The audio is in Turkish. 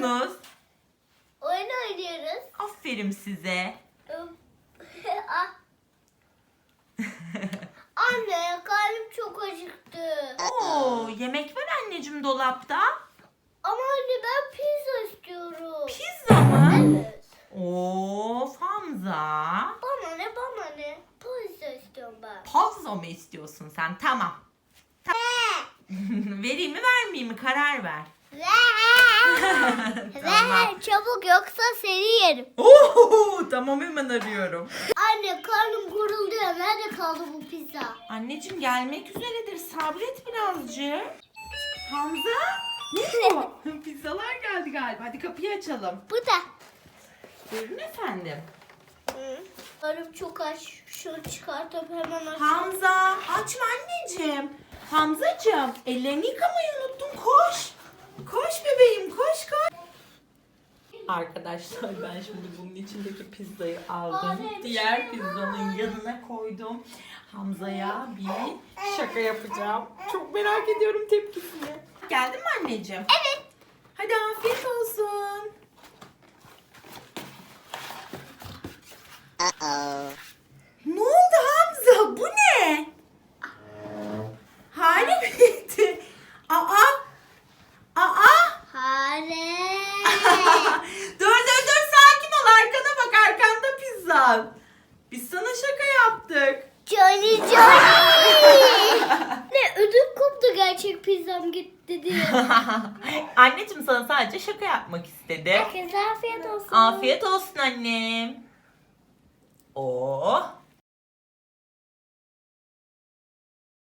yapıyorsunuz? Oyun oynuyoruz. Aferin size. Ah. Anne karnım çok acıktı. Oo, yemek var anneciğim dolapta. Ama anne ben pizza istiyorum. Pizza mı? Evet. Of Hamza. Bana ne bana ne? Pizza istiyorum ben. Pazzo mu istiyorsun sen? Tamam. Ta- Vereyim mi vermeyeyim mi? Karar ver. tamam. Ver çabuk yoksa seni yerim. Oo, tamam hemen arıyorum. Anne karnım gurulduyor. Nerede kaldı bu pizza? Anneciğim gelmek üzeredir. Sabret birazcık. Hamza. Ne bu? Pizzalar geldi galiba. Hadi kapıyı açalım. Bu da. Buyurun efendim. Karnım çok aç. Şunu çıkartıp hemen aç. Hamza. Açma anneciğim. Hamzacığım. Ellerini yıkamayı unuttun. Koş. Koş bebeğim. Koş koş. Arkadaşlar ben şimdi bunun içindeki pizzayı aldım. Diğer şey pizzanın yanına koydum. Hamza'ya bir şaka yapacağım. Çok merak ediyorum tepkisini. Geldin mi anneciğim? Evet. Hadi afiyet olsun. Ne pizzan. Biz sana şaka yaptık. Johnny Johnny. ne ödüm koptu gerçek pizzam gitti diye. Anneciğim sana sadece şaka yapmak istedi. Herkese afiyet olsun. Afiyet olsun annem. Oh